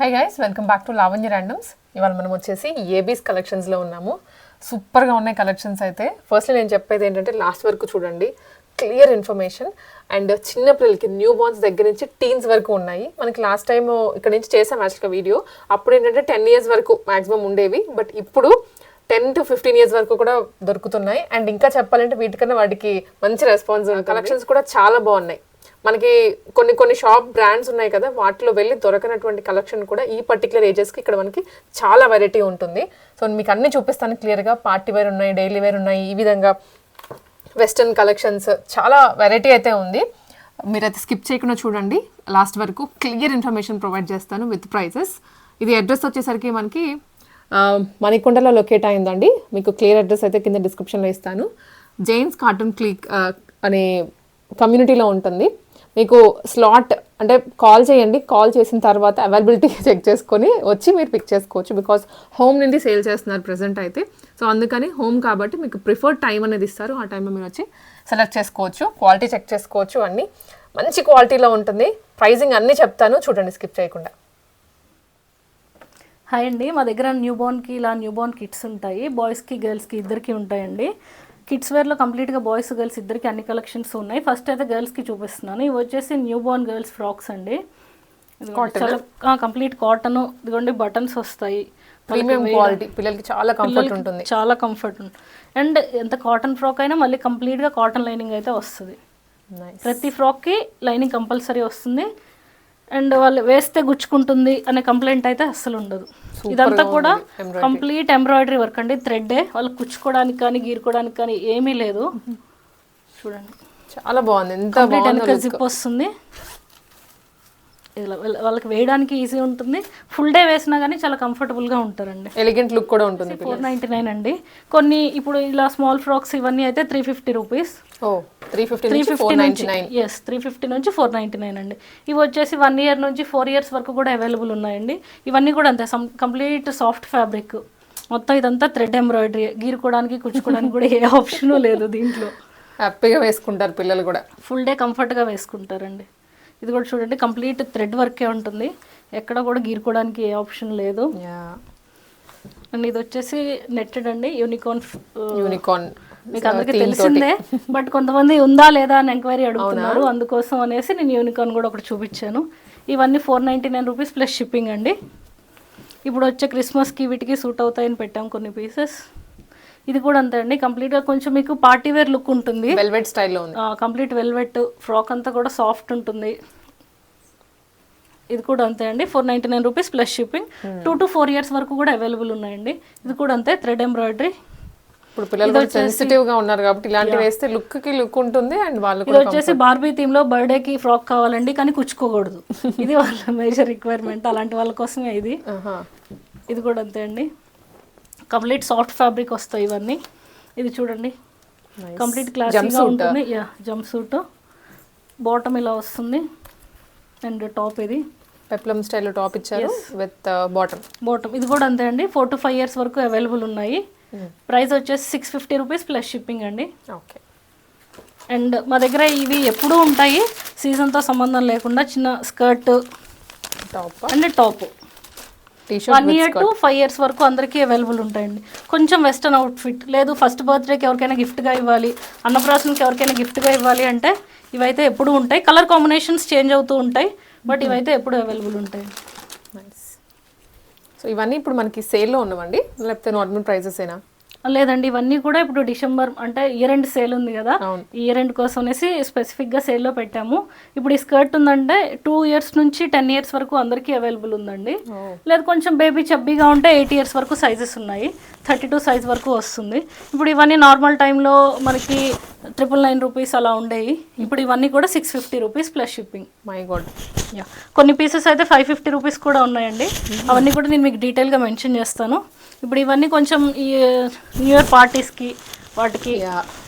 Hi guys welcome back to Lavanya randoms ఇవాళ మనం వచ్చేసి ఏబీస్ కలెక్షన్స్లో ఉన్నాము. సూపర్గా ఉన్నాయి కలెక్షన్స్ అయితే. ఫస్ట్లీ నేను చెప్పేది ఏంటంటే లాస్ట్ వరకు చూడండి. క్లియర్ ఇన్ఫర్మేషన్ అండ్ చిన్న పిల్లలకి న్యూ బోర్న్స్ దగ్గర నుంచి టీన్స్ వరకు ఉన్నాయి. మనకి లాస్ట్ టైం ఇక్కడ నుంచి చేసాం యాక్చువల్గా వీడియో అప్పుడు ఏంటంటే టెన్ ఇయర్స్ వరకు మాక్సిమం ఉండేవి. బట్ ఇప్పుడు టెన్ టు ఫిఫ్టీన్ ఇయర్స్ వరకు కూడా దొరుకుతున్నాయి. అండ్ ఇంకా చెప్పాలంటే వీటికన్నా వాటికి మంచి రెస్పాన్స్ కలెక్షన్స్ కూడా చాలా బాగున్నాయి. మనకి కొన్ని కొన్ని షాప్ బ్రాండ్స్ ఉన్నాయి కదా వాటిలో వెళ్ళి దొరకనటువంటి కలెక్షన్ కూడా ఈ పర్టికులర్ ఏజెస్కి ఇక్కడ మనకి చాలా వెరైటీ ఉంటుంది. సో మీకు అన్ని చూపిస్తాను క్లియర్గా పార్టీ వేర్ ఉన్నాయి డైలీ వేర్ ఉన్నాయి ఈ విధంగా వెస్టర్న్ కలెక్షన్స్ చాలా వెరైటీ అయితే ఉంది. మీరైతే స్కిప్ చేయకుండా చూడండి. లాస్ట్ వరకు క్లియర్ ఇన్ఫర్మేషన్ ప్రొవైడ్ చేస్తాను విత్ ప్రైజెస్ ఇది అడ్రస్ వచ్చేసరికి మనకి మణికొండలో లొకేట్ అయిందండి. మీకు క్లియర్ అడ్రస్ అయితే కింద డిస్క్రిప్షన్లో ఇస్తాను. జైన్స్ కార్టూన్ క్లిక్ అనే కమ్యూనిటీలో ఉంటుంది. మీకు స్లాట్ అంటే కాల్ చేయండి కాల్ చేసిన తర్వాత అవైలబిలిటీ చెక్ చేసుకొని వచ్చి మీరు పిక్ చేసుకోవచ్చు బికాస్ హోమ్ నుండి సేల్ చేస్తున్నారు ప్రజెంట్ అయితే. సో అందుకని హోమ్ కాబట్టి మీకు ప్రిఫర్డ్ టైం అనేది ఇస్తారు. ఆ టైంలో మీరు వచ్చి సెలెక్ట్ చేసుకోవచ్చు క్వాలిటీ చెక్ చేసుకోవచ్చు అన్నీ. మంచి క్వాలిటీలో ఉంటుంది. ప్రైజింగ్ అన్నీ చెప్తాను. చూడండి స్కిప్ చేయకుండా. హాయ్ అండి. మా దగ్గర న్యూ బోర్న్కి ఇలా న్యూ బోర్న్ కిట్స్ ఉంటాయి బాయ్స్కి గర్ల్స్కి ఇద్దరికి ఉంటాయండి. కిడ్స్ వేర్లో కంప్లీట్గా బాయ్స్ గర్ల్స్ ఇద్దరికి అన్ని కలెక్షన్స్ ఉన్నాయి. ఫస్ట్ అయితే గర్ల్స్కి చూపిస్తున్నాను. ఇవి వచ్చేసి న్యూ బోర్న్ గర్ల్స్ ఫ్రాక్స్ అండి చాలా కంప్లీట్ కాటన్ ఇదిగోండి బటన్స్ వస్తాయి. ప్రీమియం క్వాలిటీ పిల్లలకి చాలా కంఫర్ట్ ఉంటుంది. చాలా కంఫర్ట్ ఉంటుంది అండ్ ఎంత కాటన్ ఫ్రాక్ అయినా మళ్ళీ కంప్లీట్గా కాటన్ లైనింగ్ అయితే వస్తుంది. ప్రతి ఫ్రాక్కి లైనింగ్ కంపల్సరీ వస్తుంది. అండ్ వాళ్ళు వేస్తే గుచ్చుకుంటుంది అనే కంప్లైంట్ అయితే అస్సలు ఉండదు. ఇదంతా కూడా కంప్లీట్ ఎంబ్రాయిడరీ వర్క్ అండి. థ్రెడ్డే వాళ్ళు కుచ్చుకోవడానికి కానీ గీరుకోవడానికి కానీ ఏమీ లేదు. చూడండి. చాలా బాగుంది. ఎంత జిప్ వస్తుంది. ఇలా వాళ్ళకి వేయడానికి ఈజీ ఉంటుంది. ఫుల్ డే వేసినా కానీ చాలా కంఫర్టబుల్గా ఉంటారండి. ఎలిగెంట్ లుక్ కూడా ఉంటుంది ఫోర్ నైంటీ నైన్ అండి. కొన్ని ఇప్పుడు ఇలా స్మాల్ ఫ్రాక్స్ ఇవన్నీ అయితే three fifty rupees three fifty three నుంచి ఫిఫ్టీ నుంచి ninety nine yes three fifty నుంచి ఫోర్ నైంటీ నైన్ అండి. ఇవి వచ్చేసి వన్ ఇయర్ నుంచి ఫోర్ ఇయర్స్ వరకు కూడా అవైలబుల్ ఉన్నాయండి. ఇవన్నీ కూడా అంతే కంప్లీట్ సాఫ్ట్ ఫ్యాబ్రిక్ మొత్తం ఇదంతా థ్రెడ్ ఎంబ్రాయిడరీ గీరుకోవడానికి కుచ్చుకోవడానికి కూడా ఏ ఆప్షను లేదు దీంట్లో. హ్యాపీగా వేసుకుంటారు పిల్లలు కూడా. ఫుల్ డే కంఫర్ట్గా వేసుకుంటారండి. ఇది కూడా చూడండి కంప్లీట్ థ్రెడ్ వర్కే ఉంటుంది. ఎక్కడ కూడా గీరుకోవడానికి ఏ ఆప్షన్ లేదు. అండ్ ఇది వచ్చేసి నెట్టెడ్ అండి యూనికార్న్ యూనికార్న్ మీకు అందరికీ తెలిసిందే బట్ కొంతమంది ఉందా లేదా అని ఎంక్వైరీ అడుగుతున్నారు. అందుకోసం అనేసి నేను యూనికార్న్ కూడా ఒకటి చూపించాను. ఇవన్నీ four ninety nine rupees plus shipping అండి. ఇప్పుడు వచ్చే క్రిస్మస్కి వీటికి సూట్ అవుతాయని పెట్టాం కొన్ని పీసెస్. ఇది కూడా అంతే అండి. కంప్లీట్గా కొంచెం మీకు పార్టీ వేర్ లుక్ ఉంటుంది. వెల్వెట్ స్టైల్లో ఉంది. కంప్లీట్ వెల్వెట్ ఫ్రాక్ అంతా కూడా సాఫ్ట్ ఉంటుంది. ఇది కూడా అంతే అండి. Four ninety nine rupees plus shipping two to four years వరకు కూడా అవైలబుల్ ఉన్నాయండి. ఇది కూడా అంతే థ్రెడ్ ఎంబ్రాయిడరీ ఇప్పుడు పిల్లలు సెన్సిటివ్గా ఉన్నారు కాబట్టి ఇలాంటివి వేస్తే లుక్కి లుక్ ఉంటుంది అండ్ వాళ్ళు ఇది వచ్చేసి బార్బీ థీమ్లో బర్త్డే కి ఫ్రాక్ కావాలండి కానీ కుచ్చుకోకూడదు. ఇది వాళ్ళ మేజర్ రిక్వైర్మెంట్ అలాంటి వాళ్ళ కోసమే ఇది. ఇది కూడా అంతే అండి. కంప్లీట్ సాఫ్ట్ ఫ్యాబ్రిక్ వస్తాయి ఇవన్నీ. ఇది చూడండి. కంప్లీట్ క్లాసీగా ఉంటుంది. యా జంప్ సూట్ బాటమ్ ఇలా వస్తుంది. అండ్ టాప్ ఇది. పెప్లమ్ స్టైల్ టాప్ ఇచ్చారు విత్ బాటమ్ బాటమ్ ఇది కూడా అంతే అండి. ఫోర్ టు ఫైవ్ ఇయర్స్ వరకు అవైలబుల్ ఉన్నాయి. ప్రైస్ వచ్చేసి six fifty rupees plus shipping అండి. ఓకే అండ్ మా దగ్గర ఇవి ఎప్పుడూ ఉంటాయి. సీజన్తో సంబంధం లేకుండా చిన్న skirt top and top one year to five years వరకు అందరికీ అవైలబుల్ ఉంటాయండి. కొంచెం వెస్టర్న్ అవుట్ఫిట్ లేదు ఫస్ట్ బర్త్డేకి ఎవరికైనా గిఫ్ట్గా ఇవ్వాలి అన్నప్రాసనకి ఎవరికైనా గిఫ్ట్గా ఇవ్వాలి అంటే ఇవైతే ఎప్పుడు ఉంటాయి. కలర్ కాంబినేషన్స్ చేంజ్ అవుతూ ఉంటాయి బట్ ఇవైతే ఎప్పుడు అవైలబుల్ ఉంటాయి. సో ఇవన్నీ ఇప్పుడు మనకి సేల్లో ఉన్నవండి? లేకపోతే నార్మల్ ప్రైజెస్ ఏనా? లేదండి ఇవన్నీ కూడా ఇప్పుడు డిసెంబర్ అంటే ఇయర్ ఎండ్ సేల్ ఉంది కదా. ఇయర్ ఎండ్ కోసం అనేసి స్పెసిఫిక్గా సేల్లో పెట్టాము. ఇప్పుడు ఈ స్కర్ట్ ఉందంటే టూ ఇయర్స్ నుంచి టెన్ ఇయర్స్ వరకు అందరికీ అవైలబుల్ ఉందండి. లేదు కొంచెం బేబీ చబ్బీగా ఉంటే ఎయిట్ ఇయర్స్ వరకు సైజెస్ ఉన్నాయి. థర్టీ టూ సైజ్ వరకు వస్తుంది. ఇప్పుడు ఇవన్నీ నార్మల్ టైంలో మనకి ట్రిపుల్ నైన్ రూపీస్ అలా ఉండేవి ఇప్పుడు ఇవన్నీ కూడా six fifty rupees plus shipping my god ya కొన్ని పీసెస్ అయితే ఫైవ్ ఫిఫ్టీ రూపీస్ కూడా ఉన్నాయండి. అవన్నీ కూడా నేను మీకు డీటెయిల్గా మెన్షన్ చేస్తాను. ఇప్పుడు ఇవన్నీ కొంచెం ఈ న్యూ ఇయర్ పార్టీస్కి వాటికి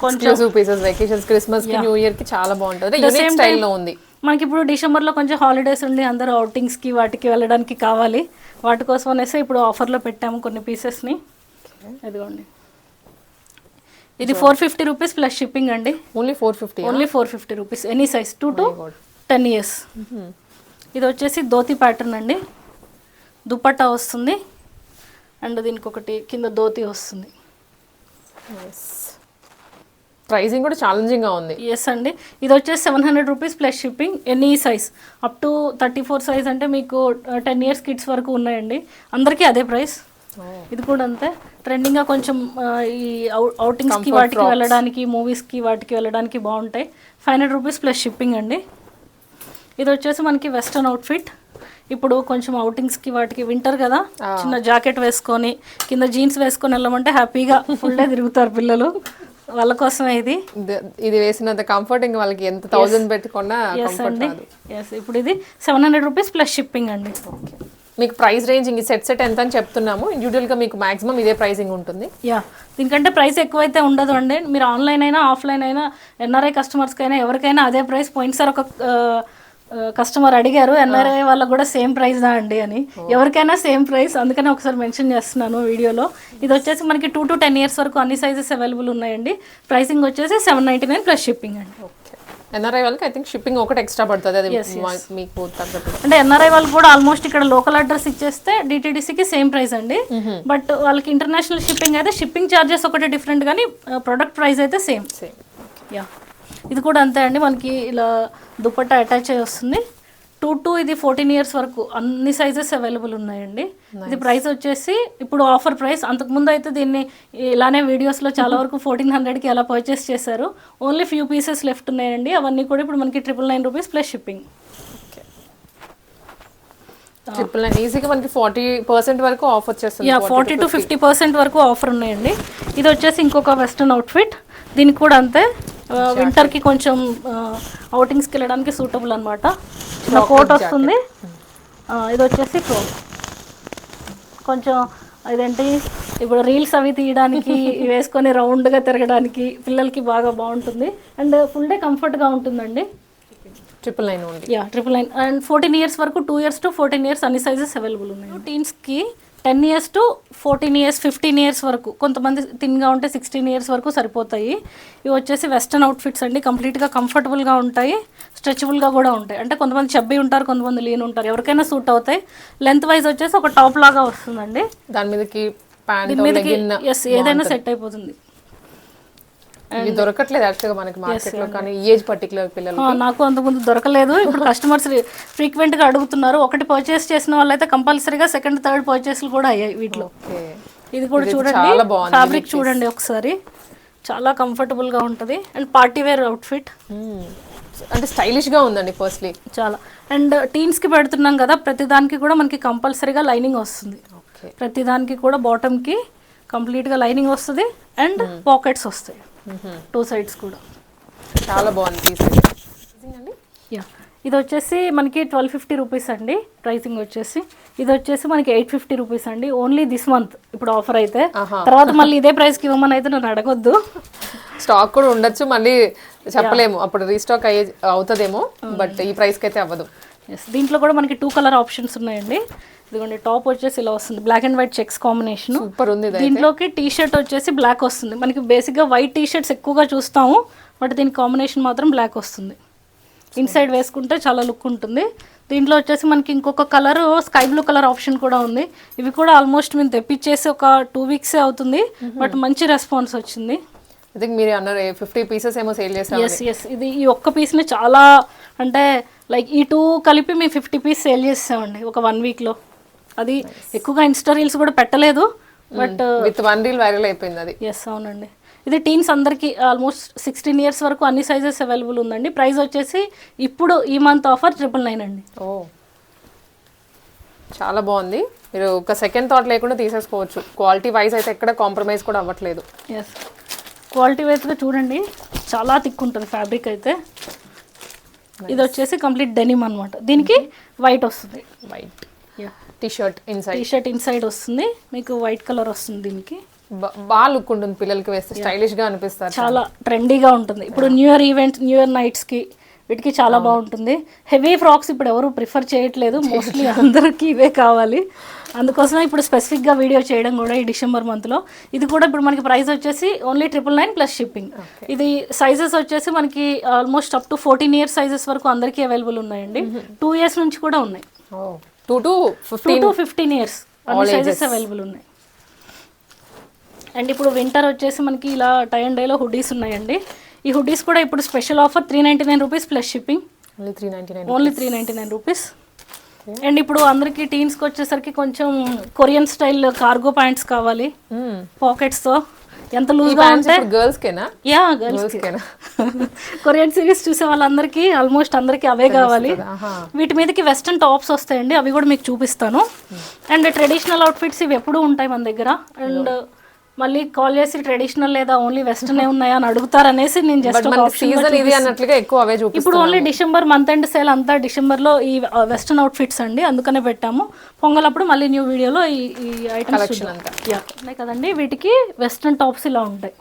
కొంచెం పీసెస్ వెకేషన్స్ క్రిస్మస్కి న్యూ ఇయర్కి చాలా బాగుంటుంది. యూనిక్ స్టైల్లో ఉంది. మనకి ఇప్పుడు డిసెంబర్లో కొంచెం హాలిడేస్ ఉండి అందరూ అవుటింగ్స్కి వాటికి వెళ్ళడానికి కావాలి. వాటి కోసం అనేసి ఇప్పుడు ఆఫర్లో పెట్టాము కొన్ని పీసెస్ని ఇదిగోండి. ఇది four fifty rupees plus shipping అండి. Only four fifty only four fifty rupees any size two to ten years ఇది వచ్చేసి ధోతి ప్యాటర్న్ అండి. దుపట్టా వస్తుంది. అండ్ దీనికి ఒకటి కింద ధోతి వస్తుంది. ప్రైసింగ్ కూడా ఛాలెంజింగ్గా ఉంది. ఎస్ అండి. ఇది వచ్చేసి seven hundred rupees plus shipping any size up to thirty four size అంటే మీకు టెన్ ఇయర్స్ కిడ్స్ వరకు ఉన్నాయండి. అందరికీ అదే ప్రైస్ ఇది కూడా అంతే. ట్రెండింగ్గా కొంచెం ఆ, ఈ అవుటింగ్స్కి వాటికి. వెళ్ళడానికి మూవీస్కి వాటికి వెళ్ళడానికి బాగుంటాయి. Five hundred rupees plus shipping అండి. ఇది వచ్చేసి మనకి వెస్ట్రన్ అవుట్ఫిట్ ఇప్పుడు కొంచెం అవుటింగ్స్కి వాటికి వింటర్ కదా చిన్న జాకెట్ వేసుకొని కింద జీన్స్ వేసుకొని వెళ్ళమంటే హ్యాపీగా ఫుల్ డే తిరుగుతారు పిల్లలు. వాళ్ళ కోసమే ఇది. ఇది- వేసినంత కంఫర్టింగ్ వాళ్ళకి ఎంత థౌసండ్ పెట్టుకున్నా ఎస్ కంఫర్ట్ అండి. ఇప్పుడు ఇది seven hundred rupees plus shipping అండి. మీకు ప్రైస్ రేంజ్ ఇంక సెట్ సెట్ ఎంత అని చెప్తున్నాము. ఇండివిజువల్గా మీకు మాక్సిమం ఇదే ప్రైసింగ్ ఉంటుంది. యా దీనికంటే ప్రైస్ ఎక్కువైతే ఉండదు అండి. మీరు ఆన్లైన్ అయినా ఆఫ్లైన్ అయినా ఎన్ఆర్ఐ కస్టమర్స్కి అయినా ఎవరికైనా అదే ప్రైస్ పోయినసారి ఒక కస్టమర్ అడిగారు ఎన్ఆర్ఐ వాళ్ళకి కూడా సేమ్ ప్రైస్ అండి అని. ఎవరికైనా సేమ్ ప్రైస్ అందుకని ఒకసారి మెన్షన్ చేస్తున్నాను వీడియోలో. ఇది వచ్చేసి మనకి టూ టు టెన్ ఇయర్స్ వరకు అన్ని సైజెస్ అవైలబుల్ ఉన్నాయండి. ప్రైసింగ్ వచ్చేసి seven ninety nine plus shipping అండి. ఓకే ఎన్ఆర్ఐ వాళ్ళకి ఐ థింక్ షిప్పింగ్ ఒకటి ఎక్స్ట్రా పడుతుంది. అది మీకు తగ్గట్టు. అంటే ఎన్ఆర్ఐ వాళ్ళకి కూడా ఆల్మోస్ట్ ఇక్కడ లోకల్ అడ్రస్ ఇచ్చేస్తే డిటీడీసీకి సేమ్ ప్రైస్ అండి. బట్ వాళ్ళకి ఇంటర్నేషనల్ షిప్పింగ్ అయితే షిప్పింగ్ ఛార్జెస్ ఒకటి డిఫరెంట్ కానీ ప్రొడక్ట్ ప్రైస్ అయితే సేమ్ సేమ్ యా ఇది కూడా అంతే అండి. మనకి ఇలా దుపట్టా అటాచ్ అయ్యి వస్తుంది. టూ టు ఇది ఫోర్టీన్ ఇయర్స్ వరకు అన్ని సైజెస్ అవైలబుల్ ఉన్నాయండి. ఇది ప్రైస్ వచ్చేసి ఇప్పుడు ఆఫర్ ప్రైస్ అంతకుముందు అయితే దీన్ని ఇలానే వీడియోస్లో చాలా వరకు ఫోర్టీన్ హండ్రెడ్కి అలా పర్చేస్ చేశారు. ఓన్లీ ఫ్యూ పీసెస్ లెఫ్ట్ ఉన్నాయండి. అవన్నీ కూడా ఇప్పుడు మనకి triple nine rupees plus shipping triple nine ఈజీగా మనకి ఫార్టీ పర్సెంట్ వరకు ఆఫ్ వచ్చేస్తుంది. ఫార్టీ టు ఫిఫ్టీ పర్సెంట్ వరకు ఆఫర్ ఉన్నాయండి. ఇది వచ్చేసి ఇంకొక వెస్ట్రన్ అవుట్ఫిట్ దీనికి కూడా అంతే. వింటర్కి కొంచెం అవుటింగ్స్కి వెళ్ళడానికి సూటబుల్ అనమాట చిన్న కోట్ వస్తుంది. ఇది వచ్చేసి కొంచెం ఇదేంటి ఇప్పుడు రీల్స్ అవి తీయడానికి వేసుకొని రౌండ్గా తిరగడానికి పిల్లలకి బాగా బాగుంటుంది. అండ్ ఫుల్ డే కంఫర్ట్గా ఉంటుందండి. Triple nine ya triple nine and fourteen years వరకు two years to fourteen years అన్ని సైజెస్ అవైలబుల్ ఉన్నాయి. టీన్స్కి ten years to fourteen years fifteen years వరకు. కొంతమంది థిన్గా ఉంటే సిక్స్టీన్ ఇయర్స్ వరకు సరిపోతాయి. ఇవి వచ్చేసి వెస్టర్న్ అవుట్ఫిట్స్ అండి. కంప్లీట్గా కంఫర్టబుల్గా ఉంటాయి. స్ట్రెచబుల్గా కూడా ఉంటాయి. అంటే కొంతమంది చబ్బీ ఉంటారు కొంతమంది లీన్ ఉంటారు. ఎవరికైనా సూట్ అవుతాయి. లెంత్ వైజ్ వచ్చేసి ఒక టాప్ లాగా వస్తుందండి. దాని మీదకి ఎస్ ఏదైనా సెట్ అయిపోతుంది. ఇవి దొరకట్లేదు యాక్చువల్గా మనకి మార్కెట్లో కానీ ఏజ్ పర్టికులర్ పిల్లలు నాకు అంతకుముందు దొరకలేదు. ఇప్పుడు కస్టమర్స్ ఫ్రీక్వెంట్గా అడుగుతున్నారు. ఒకటి పర్చేస్ చేసిన వాళ్ళైతే కంపల్సరీగా సెకండ్ థర్డ్ పర్చేస్లు కూడా అయ్యాయి వీటిలో. ఇది కూడా చూడండి. ఫ్యాబ్రిక్ చూడండి ఒకసారి. చాలా కంఫర్టబుల్గా ఉంటుంది. అండ్ పార్టీ వేర్ అవుట్ఫిట్ అంటే స్టైలిష్గా ఉందండి ఫస్ట్లీ చాలా. అండ్ టీన్స్కి పెడుతున్నాం కదా ప్రతి దానికి కూడా మనకి కంపల్సరీగా లైనింగ్ వస్తుంది. ప్రతి దానికి కూడా బాటమ్కి కంప్లీట్గా లైనింగ్ వస్తుంది. అండ్ పాకెట్స్ వస్తాయి. టూ సైడ్స్ కూడా. చాలా బాగుంది పీస్ అండి? యా ఇది వచ్చేసి మనకి ట్వెల్వ్ ఫిఫ్టీ రూపీస్ అండి. ప్రైసింగ్ వచ్చేసి. ఇది వచ్చేసి మనకి ఎయిట్ ఫిఫ్టీ రూపీస్ అండి. ఓన్లీ దిస్ మంత్ ఇప్పుడు ఆఫర్ అయితే. తర్వాత మళ్ళీ ఇదే ప్రైస్కి ఇవ్వమని అయితే నన్ను అడగొద్దు. స్టాక్ కూడా ఉండొచ్చు మళ్ళీ చెప్పలేము. అప్పుడు రీస్టాక్ అయ్యే అవుతుందేమో బట్ ఈ ప్రైస్కి అయితే అవ్వదు. దీంట్లో కూడా మనకి టూ కలర్ ఆప్షన్స్ ఉన్నాయండి. ఇదిగోండి టాప్ వచ్చేసి ఇలా వస్తుంది. Black and white checks combination super ఉంది దీంట్లోకి టీ షర్ట్ వచ్చేసి బ్లాక్ వస్తుంది. మనకి బేసిక్గా వైట్ టీ షర్ట్స్ ఎక్కువగా చూస్తాము బట్ దీని కాంబినేషన్ మాత్రం బ్లాక్ వస్తుంది. ఇన్సైడ్ వేసుకుంటే చాలా లుక్ ఉంటుంది. దీంట్లో వచ్చేసి మనకి ఇంకొక colour sky blue colour option కూడా ఉంది. ఇవి కూడా ఆల్మోస్ట్ మేము తెప్పించేసి ఒక టూ వీక్సే అవుతుంది బట్ మంచి రెస్పాన్స్ వచ్చింది. ఐ థింక్ మీరు అన్నారు ఫిఫ్టీ పీసెస్ ఏమో సేల్ చేసారు ఎస్ ఎస్ ఇది ఈ ఒక్క పీస్ని చాలా అంటే లైక్ ఈ టూ కలిపి మేము ఫిఫ్టీ పీస్ సేల్ చేసామండి ఒక వన్ వీక్లో అది ఎక్కువగా ఇన్స్టా రీల్స్ కూడా పెట్టలేదు but with one reel viral అయిపోయింది అది. ఎస్ అవునండి. ఇది టీన్స్ అందరికీ ఆల్మోస్ట్ సిక్స్టీన్ ఇయర్స్ వరకు అన్ని సైజెస్ అవైలబుల్ ఉందండి. ప్రైస్ వచ్చేసి ఇప్పుడు ఈ మంత్ ఆఫర్ ట్రిపుల్ నైన్ అండి. ఓ. చాలా బాగుంది. మీరు ఒక సెకండ్ థాట్ లేకుండా తీసేసుకోవచ్చు. క్వాలిటీ వైజ్ అయితే ఎక్కడ కాంప్రమైజ్ కూడా అవ్వట్లేదు. ఎస్ క్వాలిటీ వైజ్గా చూడండి చాలా థిక్ ఉంటుంది ఫ్యాబ్రిక్ అయితే. ఇది వచ్చేసి కంప్లీట్ డెనిమ్ అనమాట దీనికి వైట్ వస్తుంది. White T shirt inside T shirt inside వస్తుంది. మీకు వైట్ కలర్ వస్తుంది దీనికి. బాగా లుక్ ఉంటుంది పిల్లలకి వేస్తే. స్టైలిష్గా అనిపిస్తారు చాలా ట్రెండీగా ఉంటుంది. ఇప్పుడు new year events new year నైట్స్కి వీటికి చాలా బాగుంటుంది. హెవీ ఫ్రాక్స్ ఇప్పుడు ఎవరు ప్రిఫర్ చేయట్లేదు. మోస్ట్లీ అందరికీ ఇవే కావాలి. అందుకోసమే ఇప్పుడు స్పెసిఫిక్గా వీడియో చేయడం కూడా ఈ డిసెంబర్ మంత్లో ఇది కూడా ఇప్పుడు మనకి ప్రైస్ వచ్చేసి only triple nine plus shipping ఇది సైజెస్ వచ్చేసి మనకి almost up to fourteen years sizes వరకు అందరికీ అవైలబుల్ ఉన్నాయండి. టూ ఇయర్స్ నుంచి కూడా ఉన్నాయి. ఓ two to fifteen to fifteen years అన్ని సైజెస్ అవైలబుల్ ఉన్నాయి. అండ్ ఇప్పుడు వింటర్ వచ్చేసి మనకి ఇలా టై అండ్ డేలో హుడీస్ ఉన్నాయండి. ఈ హుడీస్ కూడా ఇప్పుడు special offer three ninety nine rupees plus shipping only three ninety nine only three ninety nine rupees and ఇప్పుడు అందరికి టీన్స్కి వచ్చేసరికి కొంచెం కొరియన్ స్టైల్ కార్గో ప్యాంట్స్ కావాలి. పాకెట్స్తో ఎంత లూజ్గా ఉంటే గర్ల్స్ కేనా? యా గర్ల్స్ కేనా? కొరియన్ సిరీస్ చూసే వాళ్ళందరికీ ఆల్మోస్ట్ అందరికీ అవే కావాలి. వీటి మీదకి వెస్ట్రన్ టాప్స్ వస్తాయండి అవి కూడా మీకు చూపిస్తాను. అండ్ ట్రెడిషనల్ అవుట్ఫిట్స్ ఇవి ఎప్పుడూ ఉంటాయి మన దగ్గర. అండ్ మళ్ళీ కాల్ చేసి ట్రెడిషనల్ లేదా ఓన్లీ వెస్ట్రన్ ఉన్నాయా అని అడుగుతారనేసి నేను జస్ట్ సీజన్ ఇది అన్నట్లుగా ఎక్కువ అవే ఇప్పుడు only December month end sale అంతా డిసెంబర్లో ఈ వెస్ట్రన్ అవుట్ఫిట్స్ అండి. అందుకనే పెట్టాము. పొంగలప్పుడు మళ్ళీ న్యూ వీడియోలో ఈ ఈ ఐటమ్స్ కలెక్షన్ అంతా. యా ఉన్నాయి కదండి. వీటికి వెస్ట్రన్ టాప్స్ ఇలా ఉంటాయి.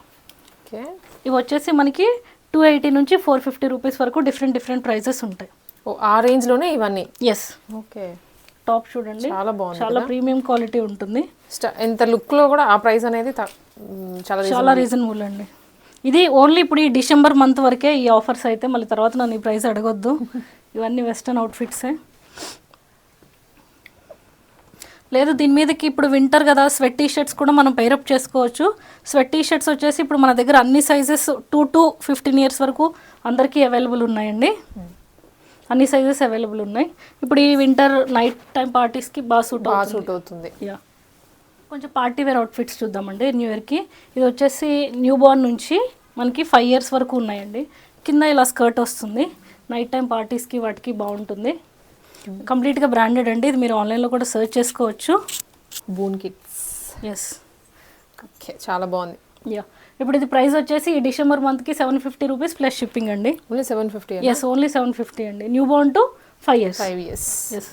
ఓకే ఇవి వచ్చేసి మనకి టూ ఎయిటీ నుంచి ఫోర్ ఫిఫ్టీ రూపీస్ వరకు డిఫరెంట్ డిఫరెంట్ ప్రైజెస్ ఉంటాయి. ఓ ఆ రేంజ్లోనే ఇవన్నీ? ఎస్ ఓకే టాప్ చూడండి. చాలా బాగుంది చాలా ప్రీమియం క్వాలిటీ ఉంటుంది. ఎంత లుక్లో కూడా ఆ ప్రైస్ అనేది చాలా చాలా రీజనబుల్ అండి. ఇది ఓన్లీ ఇప్పుడు ఈ డిసెంబర్ మంత్ వరకే ఈ ఆఫర్స్ అయితే మళ్ళీ తర్వాత నన్ను ఈ ప్రైస్ అడగొద్దు. ఇవన్నీ వెస్టర్న్ అవుట్ఫిట్సే. లేదు దీని మీదకి ఇప్పుడు వింటర్ కదా స్వెట్ టీ షర్ట్స్ కూడా మనం పైరప్ చేసుకోవచ్చు. స్వెట్ టీ షర్ట్స్ వచ్చేసి ఇప్పుడు మన దగ్గర అన్ని sizes two to fifteen years వరకు అందరికీ అవైలబుల్ ఉన్నాయండి. అన్ని సైజెస్ అవైలబుల్ ఉన్నాయి. ఇప్పుడు ఈ వింటర్ నైట్ టైం పార్టీస్కి బాగా సూట్ బాగా సూట్ అవుతుంది. యా కొంచెం పార్టీ వేర్ అవుట్ఫిట్స్ చూద్దామండి. న్యూ ఇయర్కి ఇది వచ్చేసి న్యూ బార్న్ నుంచి మనకి ఫైవ్ ఇయర్స్ వరకు ఉన్నాయండి. కింద ఇలా స్కర్ట్ వస్తుంది. నైట్ టైం పార్టీస్కి వాటికి బాగుంటుంది. కంప్లీట్గా బ్రాండెడ్ అండి. ఇది మీరు ఆన్లైన్లో కూడా సెర్చ్ చేసుకోవచ్చు. బూన్ కిట్స్ ఎస్ ఓకే చాలా బాగుంది. యా ఇప్పుడు ఇది ప్రైస్ వచ్చేసి డిసెంబర్ మంత్కి seven fifty rupees plus shipping అండి. Only seven fifty yes only seven fifty అండి. Newborn to five years five years yes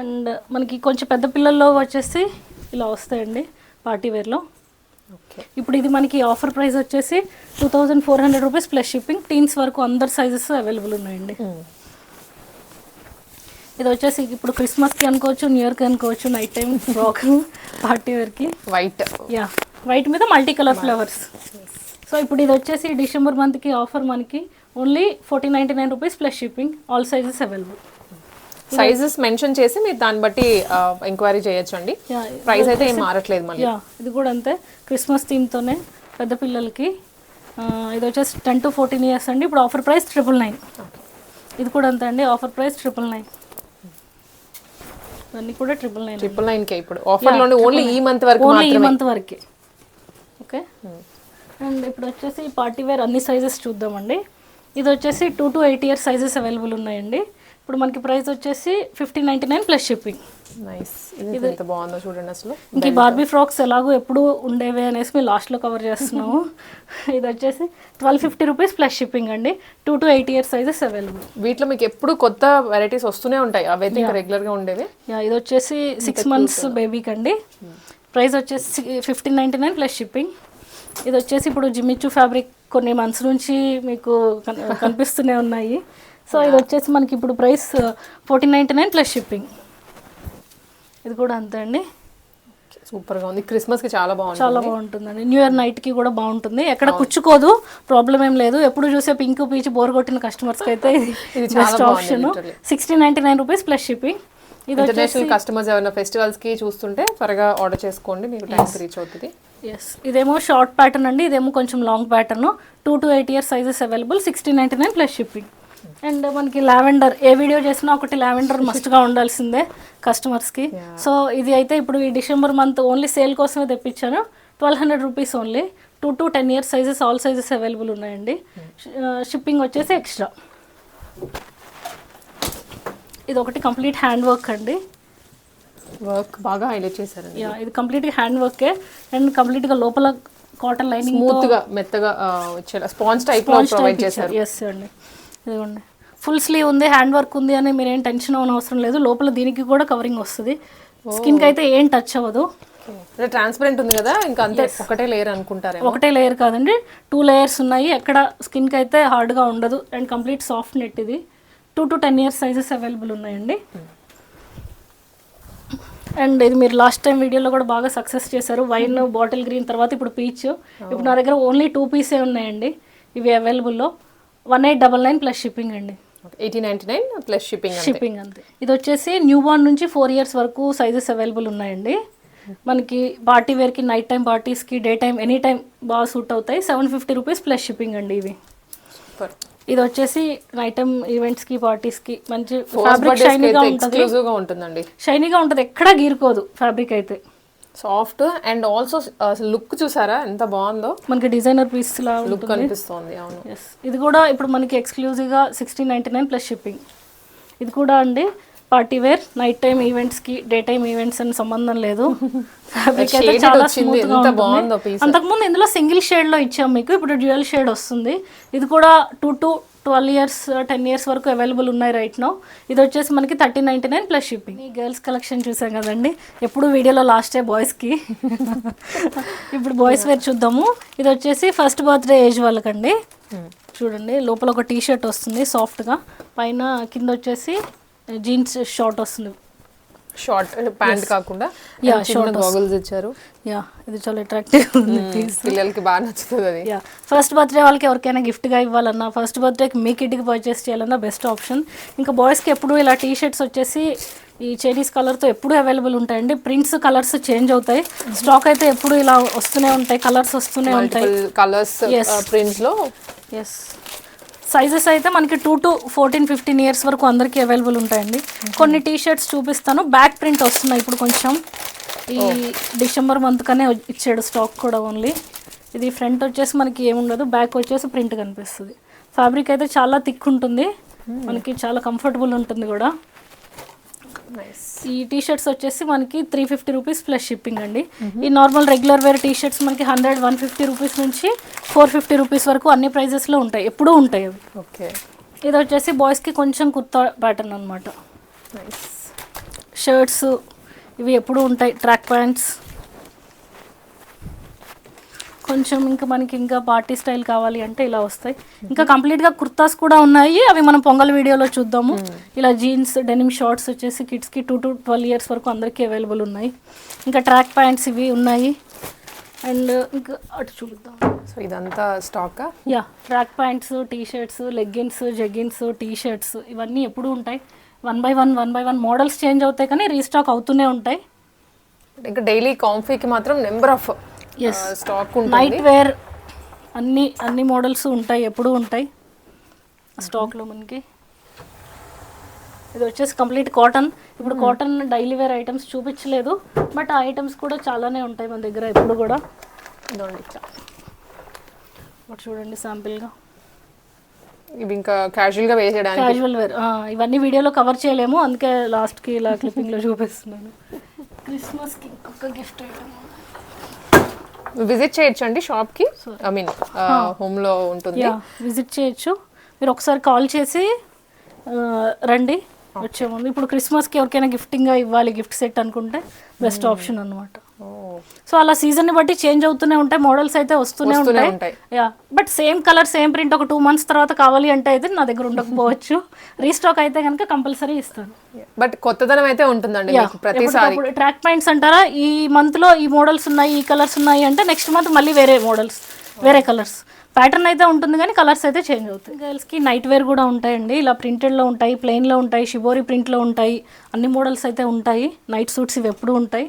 and మనకి కొంచెం పెద్ద పిల్లల్లో వచ్చేసి ఇలా వస్తాయండి పార్టీ వేర్లో ఓకే. ఇప్పుడు ఇది మనకి ఆఫర్ ప్రైస్ వచ్చేసి two thousand four hundred rupees plus shipping teens వరకు అందరు సైజెస్ అవైలబుల్ ఉన్నాయండి. ఇది వచ్చేసి ఇప్పుడు క్రిస్మస్కి అనుకోవచ్చు న్యూ ఇయర్కి అనుకోవచ్చు నైట్ టైం ఫ్రాక్ పార్టీ వేర్కి వైట్ యా వైట్ మీద మల్టీ కలర్ ఫ్లవర్స్. సో ఇప్పుడు ఇది వచ్చేసి డిసెంబర్ మంత్కి ఆఫర్ మనకి. Only fourteen ninety nine rupees plus shipping. All sizes available sizes mention చేసి మీరు దాన్ని బట్టి ఎంక్వైరీ చేయొచ్చు అండి యా ప్రైస్ అయితే ఏం మారట్లేదు మళ్ళీ. ఇది కూడా అంతే. క్రిస్మస్ థీమ్తోనే పెద్ద పిల్లలకి. ఇది వచ్చేసి టెన్ టు ఫోర్టీన్ ఇయర్స్ అండి. ఇప్పుడు ఆఫర్ ప్రైస్ ట్రిపుల్ నైన్ ఇది కూడా అంతే అండి. ఆఫర్ ప్రైస్ ట్రిపుల్ నైన్ ఇవన్నీ కూడా ట్రిపుల్ నైన్ ట్రిపుల్ నైన్ కే ఇప్పుడు. ఆఫర్లోనే ఓన్లీ ఈ మంత్ వరకు ఓన్లీ ఈ మంత్ వరకే. ఓకే. అండ్ ఇప్పుడు వచ్చేసి పార్టీ వేర్ అన్ని సైజెస్ చూద్దామండి. ఇది వచ్చేసి two to eight years sizes available ఉన్నాయండి. ఇప్పుడు మనకి ప్రైస్ వచ్చేసి fifteen ninety nine plus shipping nice ఇది ఎంత బాగుందో చూడండి అసలు. ఇంక బార్బీ ఫ్రాక్స్ ఎలాగో ఎప్పుడు ఉండేవి అనేసి మేము లాస్ట్లో కవర్ చేస్తున్నాము. ఇది వచ్చేసి twelve fifty rupees plus shipping అండి. Two to eight years sizes available వీటిలో మీకు ఎప్పుడు కొత్త వెరైటీస్ వస్తూనే ఉంటాయి. అవైతే ఇంకా రెగ్యులర్గా ఉండేవి. ఇది వచ్చేసి సిక్స్ మంత్స్ బేబీకి అండి ప్రైస్ వచ్చేసి fifteen ninety nine plus shipping. ఇది వచ్చేసి ఇప్పుడు జిమ్మిచ్చు ఫ్యాబ్రిక్ కొన్ని మంత్స్ నుంచి మీకు కన్- కనిపిస్తూనే ఉన్నాయి. సో ఇది వచ్చేసి మనకి ఇప్పుడు price fourteen ninety nine plus shipping. ఇది కూడా అంతే అండి. సూపర్గా ఉంది. క్రిస్మస్కి చాలా బాగుంది చాలా బాగుంటుందండి. న్యూ ఇయర్ నైట్కి కూడా బాగుంటుంది. ఎక్కడ కుచ్చుకోదు ప్రాబ్లం ఏం లేదు. ఎప్పుడు చూసే పింక్ పీచ్ బోర్ కొట్టిన కస్టమర్స్కి అయితే ఇది best option. Sixteen ninety nine rupees plus shipping. International customers ఏమైనా ఫెస్టివల్స్కి చూస్తుంటే త్వరగా ఆర్డర్ చేసుకోండి మీకు టైం రీచ్ అవుతుంది. ఎస్ ఇదేమో షార్ట్ ప్యాటర్న్ అండి ఇదేమో కొంచెం long pattern two to eight years sizes available sixteen ninety nine plus shipping and మనకి లావెండర్ ఏ వీడియో చేసినా ఒకటి లావెండర్ మస్ట్గా ఉండాల్సిందే కస్టమర్స్కి సో ఇది అయితే ఇప్పుడు ఈ డిసెంబర్ మంత్ ఓన్లీ సేల్ కోసమే తెప్పించాను. Twelve hundred rupees only two to ten years sizes all sizes available ఉన్నాయండి. షిప్పింగ్ వచ్చేసి ఎక్స్ట్రా ఇది ఒకటి కంప్లీట్ హ్యాండ్ వర్క్ అండి. వర్క్ బాగా హైలైట్ చేశారండి యా ఇది కంప్లీట్గా హ్యాండ్ వర్కే అండ్ కంప్లీట్గా లోపల కాటన్ లైనింగ్ స్మూత్గా మెత్తగా ఆ, ఇచ్చేలా స్పాంజ్ టైప్ ప్రొవైడ్ చేశారు ఎస్ అండి. ఇదిగోండి. ఫుల్ స్లీవ్ ఉంది హ్యాండ్ వర్క్ ఉంది అని మీరేం టెన్షన్ అవ్వని అవసరం లేదు. లోపల దీనికి కూడా కవరింగ్ వస్తుంది. స్కిన్కి అయితే ఏం టచ్ అవ్వదు. ట్రాన్స్పరెంట్ ఉంది కదా ఇంకా అంతే ఒకటే లేయర్ అనుకుంటారేమో. ఒకటే లేయర్ కాదండి. టూ లేయర్స్ ఉన్నాయి. ఎక్కడ స్కిన్కి అయితే hard గా ఉండదు. అండ్ కంప్లీట్ సాఫ్ట్ నెట్ ఇది. Two to ten years sizes available ఉన్నాయండి. అండ్ ఇది మీరు లాస్ట్ టైం వీడియోలో కూడా బాగా సక్సెస్ చేశారు. వైన్ బాటిల్ గ్రీన్ తర్వాత ఇప్పుడు పీచ్. ఇప్పుడు నా దగ్గర ఓన్లీ టూ పీసే ఉన్నాయండి. ఇవి అవైలబుల్లో. One eight double nine plus shipping అండి. Eighty ninety nine plus shipping shipping అంతే. ఇది వచ్చేసి న్యూ బార్న్ నుంచి ఫోర్ ఇయర్స్ వరకు సైజెస్ అవైలబుల్ ఉన్నాయండి. మనకి పార్టీ వేర్కి నైట్ టైం పార్టీస్కి డే టైం ఎనీ టైం బాగా సూట్ అవుతాయి. Seven fifty rupees plus shipping అండి ఇవి. సూపర్. ఇది వచ్చేసి నైట్ టైం ఈవెంట్స్కి పార్టీస్కి మంచి ఫ్యాబ్రిక్ షైనీగా ఉంటుంది. ఉంటుందండి. షైనీగా ఉంటుంది. ఎక్కడా గీరుకోదు ఫ్యాబ్రిక్ అయితే. సాఫ్ట్ అండ్ ఆల్సో లుక్ చూసారా? ఎంత బాగుందో. మనకి డిజైనర్ పీస్ లా లుక్ కనిపిస్తోంది అవును. ఇది కూడా ఇప్పుడు మనకి ఎక్స్క్లూజివ్గా sixteen ninety nine plus shipping ఇది కూడా అండి పార్టీ వేర్ నైట్ టైం ఈవెంట్స్కి డే టైం ఈవెంట్స్ అని సంబంధం లేదు. చాలా ఉంటుంది. అంతకుముందు ఇందులో సింగిల్ షేడ్లో ఇచ్చాం మీకు ఇప్పుడు డ్యూయల్ షేడ్ వస్తుంది. ఇది కూడా two to twelve years ten years వరకు అవైలబుల్ ఉన్నాయి రైట్ నో ఇది వచ్చేసి మనకి thirty ninety nine plus shipping ఈ గర్ల్స్ కలెక్షన్ చూసాం కదండి. ఎప్పుడు వీడియోలో లాస్టే బాయ్స్కి ఇప్పుడు బాయ్స్ వేర్ చూద్దాము. ఇది వచ్చేసి ఫస్ట్ బర్త్డే ఏజ్ వాళ్ళకండి. చూడండి లోపల ఒక టీ షర్ట్ వస్తుంది సాఫ్ట్గా పైన కింద వచ్చేసి జీన్స్ షార్ట్ వస్తుంది. షార్ట్ ప్యాంట్ కాకుండా? Yeah, చిన్న గాగుల్స్ ఇచ్చారు? యా ఇది చాలా అట్రాక్టివ్ ఉంది పీస్ పిల్లలకి బాగా నచ్చుతుంది అది. యా ఫస్ట్ బర్త్డే వాళ్ళకి ఎవరికైనా గిఫ్ట్గా ఇవ్వాలన్నా ఫస్ట్ బర్త్డేకి మీ కిడ్కి పర్చేస్ చేయాలన్నా బెస్ట్ ఆప్షన్ ఇంకా బాయ్స్కి ఎప్పుడు ఇలా టీ షర్ట్స్ వచ్చేసి ఈ చైనీస్ కలర్తో ఎప్పుడు అవైలబుల్ ఉంటాయండి. ప్రింట్స్ కలర్స్ చేంజ్ అవుతాయి. స్టాక్ అయితే ఎప్పుడు ఇలా వస్తూనే ఉంటాయి కలర్స్ వస్తూనే ఉంటాయి. Colours Yes. ప్రింట్స్లో? ఎస్ సైజెస్ అయితే మనకి two to fourteen fifteen years వరకు అందరికీ అవైలబుల్ ఉంటాయండి. కొన్ని టీ షర్ట్స్ చూపిస్తాను. బ్యాక్ ప్రింట్ వస్తున్నాయి ఇప్పుడు కొంచెం. ఈ డిసెంబర్ మంత్ కనే ఇచ్చాడు స్టాక్ కూడా ఓన్లీ ఇది ఫ్రంట్ వచ్చేసి మనకి ఏముండదు బ్యాక్ వచ్చేసి ప్రింట్ కనిపిస్తుంది. ఫ్యాబ్రిక్ అయితే చాలా థిక్ ఉంటుంది. మనకి చాలా కంఫర్టబుల్ ఉంటుంది కూడా. ఈ టీ షర్ట్స్ వచ్చేసి మనకి three fifty rupees plus shipping అండి. ఈ normal regular wear T shirts మనకి హండ్రెడ్ వన్ ఫిఫ్టీ రూపీస్ నుంచి ఫోర్ ఫిఫ్టీ రూపీస్ వరకు అన్ని ప్రైజెస్లో ఉంటాయి. ఎప్పుడూ ఉంటాయి అవి. ఓకే ఇది వచ్చేసి బాయ్స్కి కొంచెం కుర్తా ప్యాటర్న్ అనమాట షర్ట్స్ ఇవి ఎప్పుడూ ఉంటాయి. ట్రాక్ ప్యాంట్స్ కొంచెం ఇంకా మనకి ఇంకా పార్టీ స్టైల్ కావాలి అంటే ఇలా వస్తాయి. ఇంకా కంప్లీట్గా కుర్తాస్ కూడా ఉన్నాయి. అవి మనం పొంగల్ వీడియోలో చూద్దాము. ఇలా జీన్స్ డెనిమ్ షార్ట్స్ వచ్చేసి కిడ్స్కి టూ టు ట్వెల్వ్ ఇయర్స్ వరకు అందరికీ అవైలబుల్ ఉన్నాయి. ఇంకా ట్రాక్ ప్యాంట్స్ ఇవి ఉన్నాయి. అండ్ ఇంకా అటు చూద్దాం. సో ఇదంతా stock yeah track pants T shirts leggings jeggings T shirts ఇవన్నీ ఎప్పుడు ఉంటాయి. One by one one by one models change అవుతాయి కానీ రీస్టాక్ అవుతూనే ఉంటాయి. ఇంకా డైలీ కాంఫీకి మాత్రం number of. Stock night wear అన్ని అన్ని మోడల్స్ ఉంటాయి ఎప్పుడు ఉంటాయి. స్టాక్లో మనకి. ఇది వచ్చేసి కంప్లీట్ కాటన్ ఇప్పుడు కాటన్ డైలీ వేర్ ఐటమ్స్ చూపించలేదు బట్ ఆ ఐటమ్స్ కూడా చాలానే ఉంటాయి మన దగ్గర ఎప్పుడు కూడా. ఇదిగోండి ఇట్లా. చూడండి శాంపిల్గా ఇవి ఇంకా క్యాజువల్గా వేసేయడానికి. క్యాజువల్ వేర్ ఇవన్నీ వీడియోలో కవర్ చేయలేము అందుకే లాస్ట్కి ఇలా క్లిప్పింగ్లో చూపిస్తున్నాను. క్రిస్మస్కి ఇంకొక గిఫ్ట్ ఐటమ్ విజిట్ చేయొచ్చండి షాప్కి ఐ మీన్ హోమ్లో ఉంటుంది. విజిట్ చేయొచ్చు. మీరు ఒకసారి కాల్ చేసి రండి. వచ్చే ముందు. ఇప్పుడు క్రిస్మస్కి ఎవరికైనా గిఫ్టింగ్గా ఇవ్వాలి గిఫ్ట్ సెట్ అనుకుంటే బెస్ట్ ఆప్షన్ అన్నమాట. ఓ, సో అలా సీజన్ని బట్టి చేంజ్ అవుతూనే ఉంటాయి మోడల్స్ అయితే వస్తూనే ఉంటాయి. Yeah but same colour same print ఒక టూ మంత్స్ తర్వాత కావాలి అంటే అయితే నా దగ్గర ఉండకపోవచ్చు. రీస్టాక్ అయితే కనుక కంపల్సరీ ఇస్తాను. బట్ కొత్తదనం అయితే ఉంటుందండి ప్రతిసారి. ట్రాక్ పాయింట్స్ అంటారా? ఈ మంత్లో ఈ మోడల్స్ ఉన్నాయి ఈ కలర్స్ ఉన్నాయి అంటే నెక్స్ట్ మంత్ మళ్ళీ వేరే మోడల్స్ వేరే కలర్స్ ప్యాటర్న్ అయితే ఉంటుంది కానీ కలర్స్ అయితే చేంజ్ అవుతాయి. గర్ల్స్కి నైట్ వేర్ కూడా ఉంటాయండి. ఇలా ప్రింటెడ్లో ఉంటాయి ప్లెయిన్లో ఉంటాయి షిబోరి ప్రింట్లో ఉంటాయి. అన్ని మోడల్స్ అయితే ఉంటాయి. నైట్ సూట్స్ ఇవి ఎప్పుడు ఉంటాయి.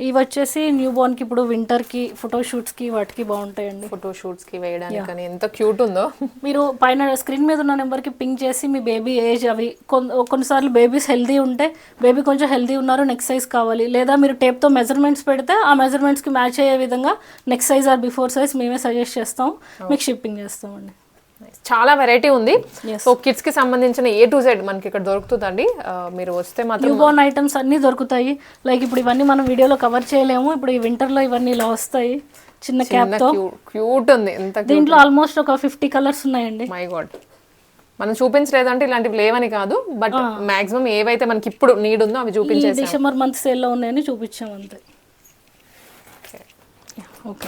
ఇవి వచ్చేసి న్యూ బోర్న్కి ఇప్పుడు వింటర్కి ఫోటో షూట్స్కి వాటికి బాగుంటాయండి. ఫోటో షూట్స్కి వేయడానికి కానీ ఎంత క్యూట్ ఉందో. మీరు పైన స్క్రీన్ మీద ఉన్న నెంబర్కి పింక్ చేసి మీ బేబీ ఏజ్ అవి కొన్- కొన్నిసార్లు బేబీస్ హెల్దీ ఉంటే బేబీ కొంచెం హెల్దీ ఉన్నారు నెక్స్ట్ సైజ్ కావాలి. లేదా మీరు టేప్తో మెజర్మెంట్స్ పెడితే ఆ మెజర్మెంట్స్కి మ్యాచ్ అయ్యే విధంగా next size or before size మేమే సజెస్ట్ చేస్తాం. మీకు షిప్పింగ్ చేస్తామండి. చాలా వెరైటీ ఉంది. సో కిడ్స్కి సంబంధించిన ఏ టు జెడ్ మనకి ఇక్కడ దొరుకుతుందండి. మీరు వస్తే మాత్రం న్యూ బోర్న్ ఐటమ్స్ అన్నీ దొరుకుతాయి. లైక్ ఇప్పుడు ఇవన్నీ మనం వీడియోలో కవర్ చేయలేము. ఇప్పుడు ఈ వింటర్లో ఇవన్నీ ఇలా వస్తాయి. చిన్న క్యాప్తో క్యూట్ ఉంది. ఎంత దీంట్లో ఆల్మోస్ట్ ఒక ఫిఫ్టీ కలర్స్ ఉన్నాయండి. మై గాడ్ మనం చూపించలేదంటే ఇలాంటివి లేవని కాదు. బట్ మాక్సిమం ఏవైతే మనకి ఇప్పుడు నీడ్ ఉందో అవి చూపించేసాం డిసెంబర్ మంత్ సేల్లో ఉన్నాయని చూపించాం అంతే. ఓకే